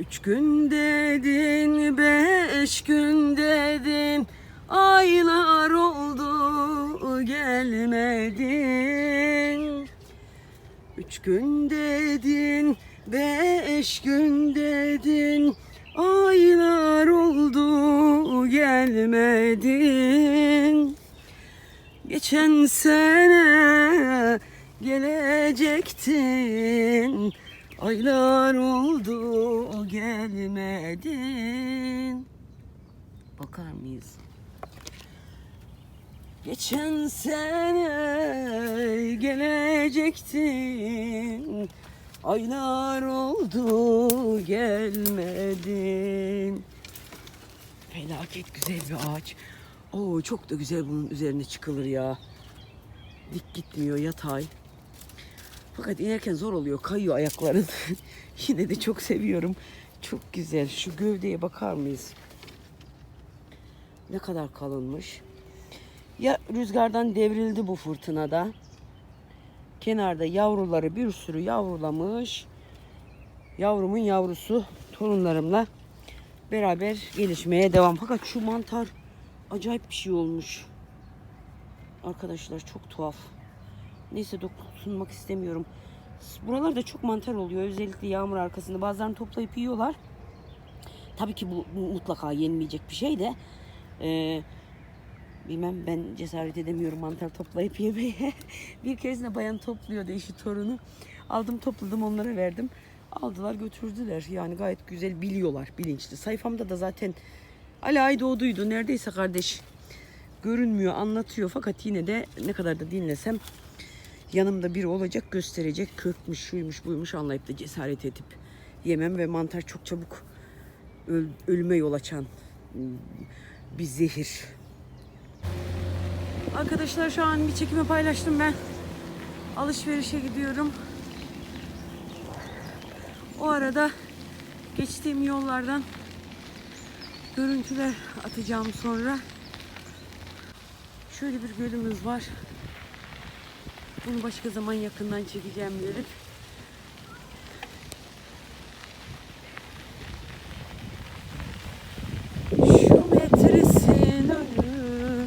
Üç gün dedin, beş gün dedin, aylar oldu gelmedin. Üç gün dedin, beş gün dedin, aylar oldu gelmedin. Geçen sene gelecektin, aylar oldu gelmedin. Bakar mıyız? Geçen sene gelecektin, aylar oldu gelmedin. Felaket güzel bir ağaç. Oo çok da güzel bunun üzerine çıkılır ya. Dik gitmiyor yatay. Fakat inerken zor oluyor. Kayıyor ayakların. Yine de çok seviyorum. Çok güzel. Şu gövdeye bakar mıyız? Ne kadar kalınmış. Ya rüzgardan devrildi bu fırtınada. Kenarda yavruları bir sürü yavrulamış. Yavrumun yavrusu torunlarımla beraber gelişmeye devam. Fakat şu mantar acayip bir şey olmuş. Arkadaşlar çok tuhaf. Neyse dokunmak istemiyorum. Buralarda çok mantar oluyor. Özellikle yağmur arkasında. Bazılarını toplayıp yiyorlar. Tabii ki bu mutlaka yenmeyecek bir şey de. Ee, bilmem ben cesaret edemiyorum mantar toplayıp yemeye. bir keresinde bayan topluyordu eşi torunu. Aldım topladım onlara verdim. Aldılar götürdüler. Yani gayet güzel biliyorlar bilinçli. Sayfamda da zaten Ali Aydoğdu'ydu. Neredeyse kardeş görünmüyor anlatıyor. Fakat yine de ne kadar da dinlesem yanımda biri olacak gösterecek. Kökmüş şuymuş buymuş anlayıp da cesaret edip yemem ve mantar çok çabuk öl- ölüme yol açan ım, bir zehir. Arkadaşlar şu an bir çekime paylaştım ben. Alışverişe gidiyorum. O arada geçtiğim yollardan görüntüler atacağım sonra. Şöyle bir gölümüz var. Bunu başka zaman yakından çekeceğim dedim. Şu metresin önü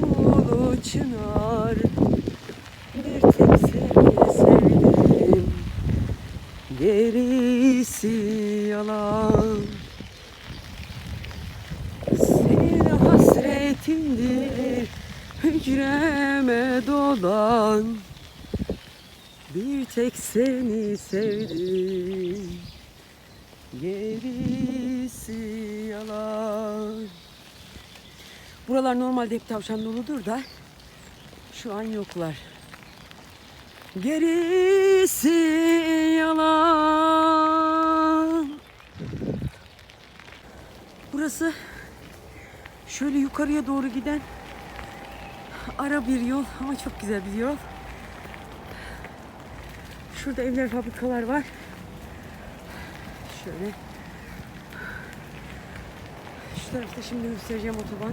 yolu çınar. Bir tek sevdim. Gerisi yalan dolan bir tek seni sevdim gerisi yalan Buralar normalde hep tavşan doludur da şu an yoklar. Gerisi yalan. Burası şöyle yukarıya doğru giden ara bir yol ama çok güzel bir yol. Şurada evler, fabrikalar var. Şöyle. Şu tarafta şimdi göstereceğim otoban.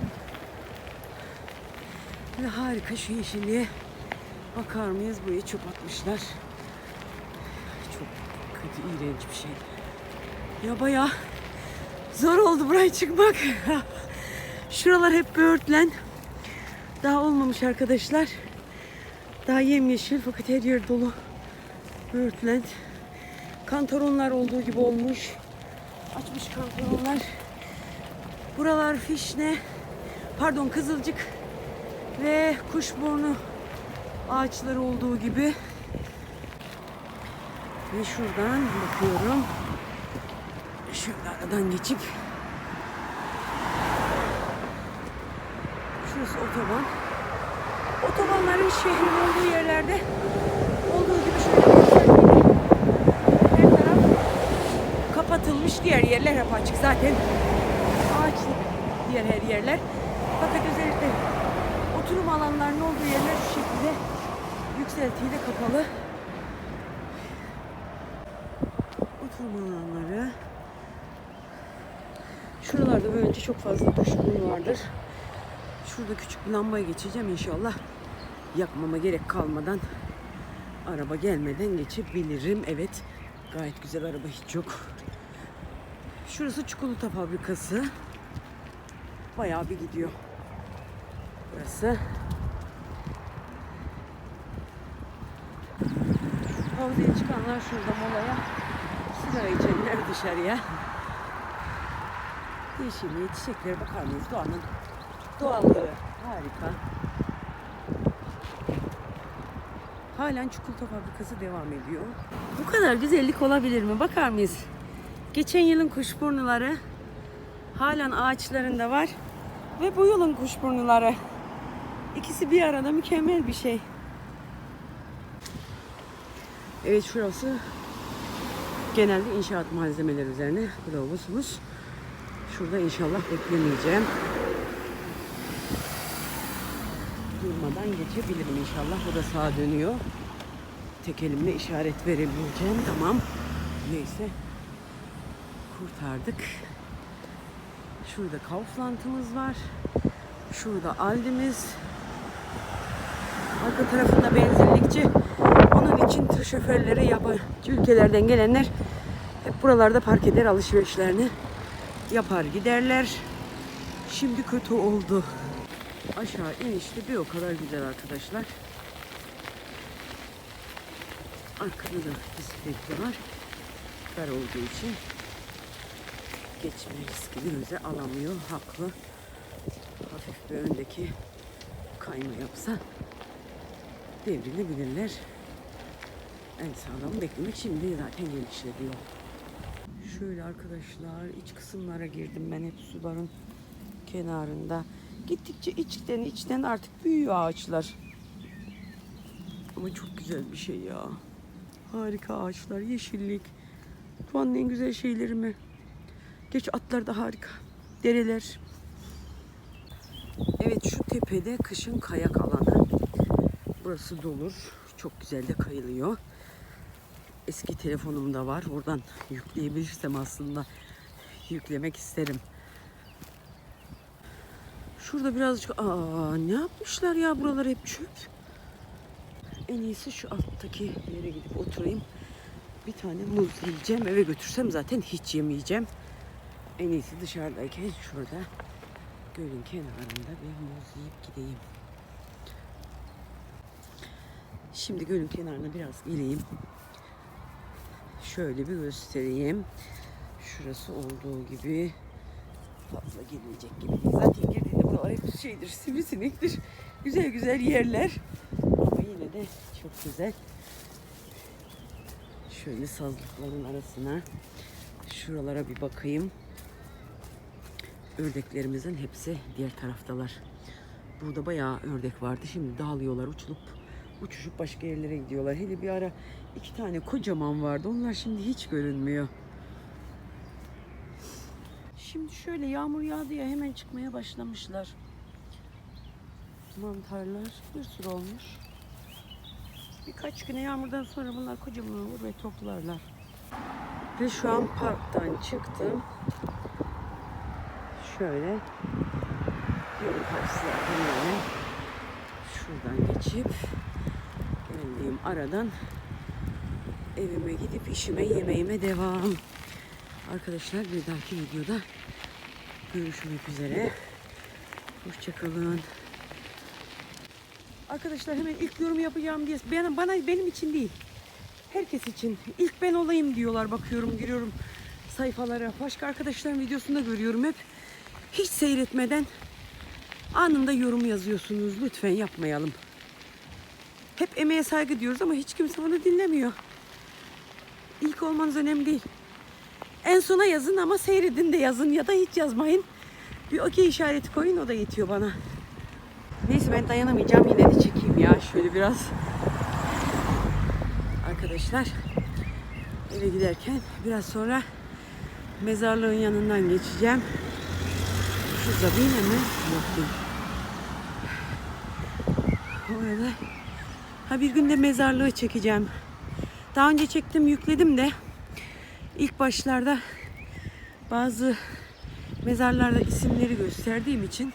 Ve harika şu yeşilliğe bakar mıyız? Buraya çöp atmışlar. Çok kötü, iğrenç bir şey. Ya bayağı zor oldu buraya çıkmak. Şuralar hep böğürtlen. Daha olmamış arkadaşlar. Daha yemyeşil fakat her yer dolu. Böğürtlen. Kantaronlar olduğu gibi olmuş. Açmış kantaronlar. Buralar fişne. Pardon kızılcık ve kuşburnu ağaçları olduğu gibi ve şuradan bakıyorum şöyle aradan geçip şurası otoban otobanların şehrin olduğu yerlerde olduğu gibi şöyle her taraf kapatılmış diğer yerler hep açık zaten ağaçlı diğer her yerler fakat özellikle oturum alanlarının olduğu yerler şu şekilde yükseltiyle kapalı. Oturum alanları. Şuralarda böylece çok fazla kuşkun vardır. Şurada küçük bir lambaya geçeceğim inşallah. Yakmama gerek kalmadan araba gelmeden geçebilirim. Evet Gayet güzel araba hiç yok. Şurası çikolata fabrikası. Bayağı bir gidiyor. Burası. Havzaya çıkanlar şurada molaya. Sigara içenler dışarıya. Yeşilliğe, çiçeklere bakar mıyız? Doğanın doğallığı. Harika. Halen çikolata fabrikası devam ediyor. Bu kadar güzellik olabilir mi? Bakar mıyız? Geçen yılın kuşburnuları halen ağaçlarında var. Ve bu yılın kuşburnuları. İkisi bir arada mükemmel bir şey. Evet şurası genelde inşaat malzemeleri üzerine kılavuzumuz. Şurada inşallah beklemeyeceğim. Durmadan geçebilirim inşallah. Bu da sağa dönüyor. Tek elimle işaret verebileceğim. Tamam. Neyse. Kurtardık. Şurada Kaufland'ımız var. Şurada Aldi'miz. Arka tarafında benzinlikçi. Onun için tır şoförleri yabancı ülkelerden gelenler hep buralarda park eder alışverişlerini yapar giderler. Şimdi kötü oldu. Aşağı inişte bir o kadar güzel arkadaşlar. Arkada da bisikletli var. Dar olduğu için geçme riskini göze alamıyor. Haklı. Hafif bir öndeki kayma yapsa devrilebilirler. En sağlam beklemek şimdi zaten genişledi. Şöyle arkadaşlar iç kısımlara girdim ben hep Subaru'nun kenarında. Gittikçe içten içten artık büyüyor ağaçlar. Ama çok güzel bir şey ya. Harika ağaçlar, yeşillik. Doğanın en güzel şeyleri mi? Geç atlar da harika. Dereler. Evet şu tepede kışın kayak alanı. Burası dolur. Çok güzel de kayılıyor. Eski telefonum da var. Oradan yükleyebilirsem aslında yüklemek isterim. Şurada birazcık aa ne yapmışlar ya buralar hep çöp. En iyisi şu alttaki yere gidip oturayım. Bir tane muz yiyeceğim. Eve götürsem zaten hiç yemeyeceğim. En iyisi dışarıdayken şurada gölün kenarında bir muz yiyip gideyim. Şimdi gölün kenarına biraz geleyim. Şöyle bir göstereyim. Şurası olduğu gibi fazla gelinecek gibi. Zaten girdiğinde buralar hep şeydir, sivrisinektir. Güzel güzel yerler. Ama yine de çok güzel. Şöyle sazlıkların arasına şuralara bir bakayım. Ördeklerimizin hepsi diğer taraftalar. Burada bayağı ördek vardı. Şimdi dağılıyorlar, uçulup uçuşup başka yerlere gidiyorlar. Hele bir ara iki tane kocaman vardı. Onlar şimdi hiç görünmüyor. Şimdi şöyle yağmur yağdı ya hemen çıkmaya başlamışlar. Mantarlar bir sürü olmuş. Birkaç güne yağmurdan sonra bunlar kocaman olur ve toplarlar. Ve şu an parktan çıktım. Şöyle yol karşılardan böyle şuradan geçip geldiğim aradan evime gidip işime yemeğime devam. Arkadaşlar bir dahaki videoda görüşmek üzere. Hoşçakalın. Arkadaşlar hemen ilk yorum yapacağım diye bana, bana benim için değil. Herkes için. İlk ben olayım diyorlar bakıyorum giriyorum sayfalara. Başka arkadaşların videosunda görüyorum hep. Hiç seyretmeden anında yorum yazıyorsunuz. Lütfen yapmayalım. Hep emeğe saygı diyoruz ama hiç kimse bunu dinlemiyor. İlk olmanız önemli değil. En sona yazın ama seyredin de yazın ya da hiç yazmayın. Bir okey işareti koyun o da yetiyor bana. Neyse ben dayanamayacağım yine de çekeyim ya şöyle biraz. Arkadaşlar eve giderken biraz sonra mezarlığın yanından geçeceğim. Şu Zabine mi? Yok değil. Orada ha bir gün de mezarlığı çekeceğim. Daha önce çektim yükledim de ilk başlarda bazı mezarlarda isimleri gösterdiğim için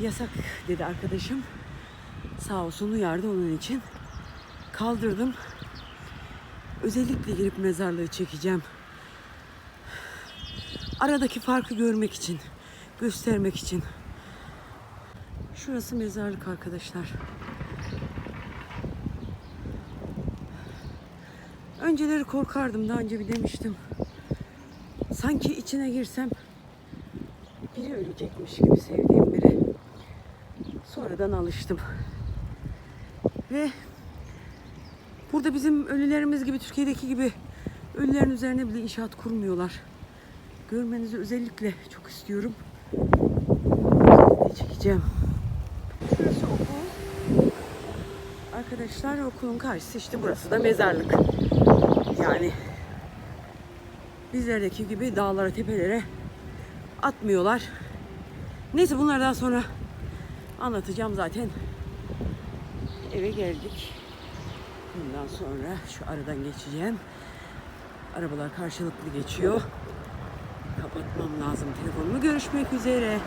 yasak dedi arkadaşım. Sağ olsun uyardı onun için. Kaldırdım. Özellikle girip mezarlığı çekeceğim. Aradaki farkı görmek için, göstermek için. Şurası mezarlık arkadaşlar. Önceleri korkardım daha önce bir demiştim. Sanki içine girsem biri ölecekmiş gibi sevdiğim biri. Sonradan alıştım. Ve burada bizim ölülerimiz gibi Türkiye'deki gibi ölülerin üzerine bile inşaat kurmuyorlar. Görmenizi özellikle çok istiyorum. Çekeceğim. Şurası okul. Arkadaşlar okulun karşısı işte burası da mezarlık. Yani bizlerdeki gibi dağlara tepelere atmıyorlar. Neyse bunları daha sonra anlatacağım zaten. Eve geldik. Bundan sonra şu aradan geçeceğim. Arabalar karşılıklı geçiyor. Kapatmam lazım telefonumu. Görüşmek üzere.